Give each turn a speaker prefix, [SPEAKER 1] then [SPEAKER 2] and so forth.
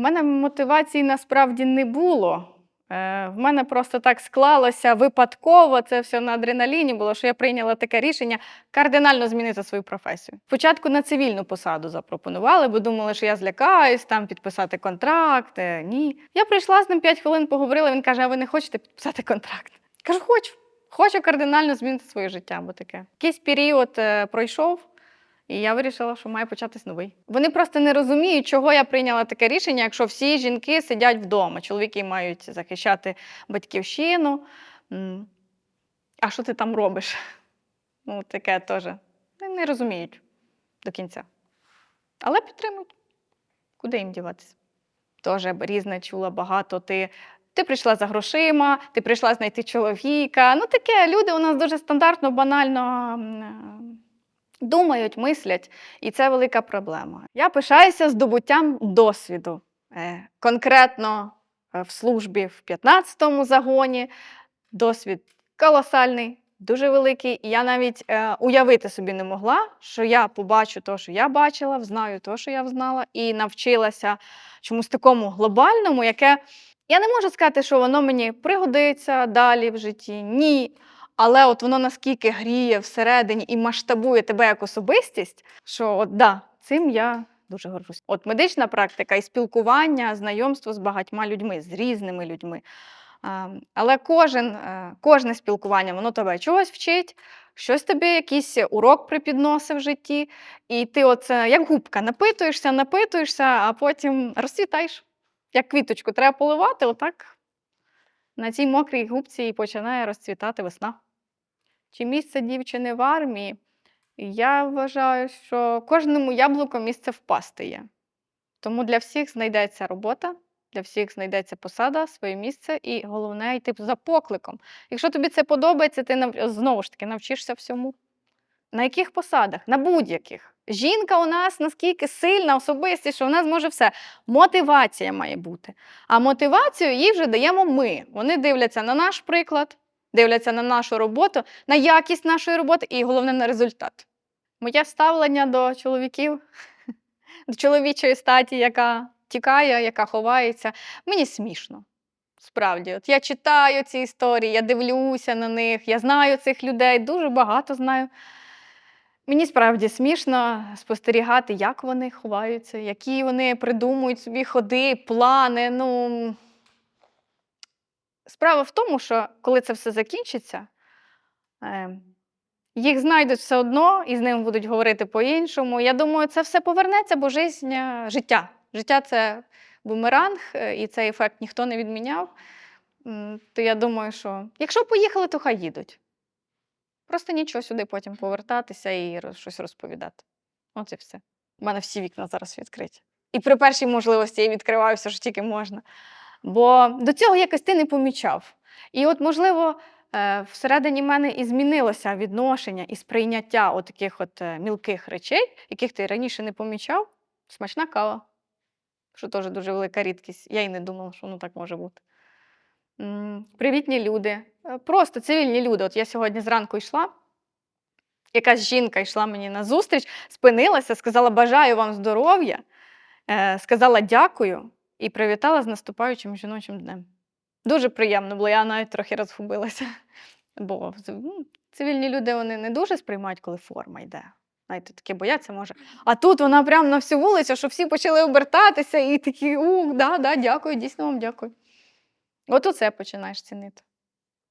[SPEAKER 1] мене мотивації насправді не було. Е, В мене просто так склалося випадково, це все на адреналіні було, що я прийняла таке рішення кардинально змінити свою професію. Спочатку на цивільну посаду запропонували, бо думали, що я злякаюсь, там підписати контракт. Е, Ні. Я прийшла з ним 5 хвилин, поговорила. Він каже: А ви не хочете підписати контракт? Кажу, хочу. Хочу кардинально змінити своє життя, бо таке. Якийсь період е, пройшов. І я вирішила, що має початись новий. Вони просто не розуміють, чого я прийняла таке рішення, якщо всі жінки сидять вдома. Чоловіки мають захищати батьківщину. А що ти там робиш? Ну, таке теж. Не розуміють до кінця. Але підтримують. Куди їм діватися? Теж різне чула багато. Ти, ти прийшла за грошима, ти прийшла знайти чоловіка. Ну, таке люди у нас дуже стандартно, банально. Думають, мислять, і це велика проблема. Я пишаюся здобуттям досвіду. Е, Конкретно е, в службі в 15-му загоні досвід колосальний, дуже великий. І я навіть е, уявити собі не могла, що я побачу те, що я бачила, взнаю те, що я взнала, і навчилася чомусь такому глобальному, яке я не можу сказати, що воно мені пригодиться далі в житті. Ні. Але от воно наскільки гріє всередині і масштабує тебе як особистість, що от да, цим я дуже горжусь. От медична практика і спілкування, знайомство з багатьма людьми, з різними людьми. Але кожен, е, кожне спілкування, воно тебе чогось вчить, щось тобі якийсь урок припідносить в житті, і ти оце як губка напитуєшся, напитуєшся, а потім розцвітаєш. Як квіточку треба поливати, отак на цій мокрій губці і починає розцвітати весна. Чи місце дівчини в армії? Я вважаю, що кожному яблуку місце впасти є. Тому для всіх знайдеться робота, для всіх знайдеться посада, своє місце, і головне йти за покликом. Якщо тобі це подобається, ти нав- знову ж таки навчишся всьому. На яких посадах? На будь-яких. Жінка у нас наскільки сильна особистість, що вона зможе все. Мотивація має бути. А мотивацію їй вже даємо ми. Вони дивляться на наш приклад, дивляться на нашу роботу, на якість нашої роботи і головне на результат. Моє ставлення до чоловіків, до чоловічої статі, яка тікає, яка ховається, мені смішно. Справді, от я читаю ці історії, я дивлюся на них, я знаю цих людей, дуже багато знаю. Мені справді смішно спостерігати, як вони ховаються, які вони придумують собі ходи, плани. Ну, Справа в тому, що коли це все закінчиться, е, їх знайдуть все одно і з ними будуть говорити по-іншому. Я думаю, це все повернеться, бо е, життя. Життя це бумеранг, е, і цей ефект ніхто не відміняв. То я думаю, що якщо поїхали, то хай їдуть. Просто нічого сюди потім повертатися і щось розповідати. От і все. У мене всі вікна зараз відкриті. І при першій можливості я відкриваю все, що тільки можна. Бо до цього якось ти не помічав. І от, можливо, е, всередині мене і змінилося відношення і сприйняття таких от е, мілких речей, яких ти раніше не помічав. Смачна кава, що теж дуже велика рідкість. Я й не думала, що воно так може бути. Привітні люди, е, просто цивільні люди. От я сьогодні зранку йшла, якась жінка йшла мені на зустріч, спинилася, сказала бажаю вам здоров'я, сказала дякую і привітала з наступаючим жіночим днем. Дуже приємно було, я навіть трохи розгубилася. Бо ну, цивільні люди вони не дуже сприймають, коли форма йде. Знаєте, таке бояться може. А тут вона прямо на всю вулицю, що всі почали обертатися і такі, ух, да, да, дякую, дійсно вам дякую. От оце починаєш цінити.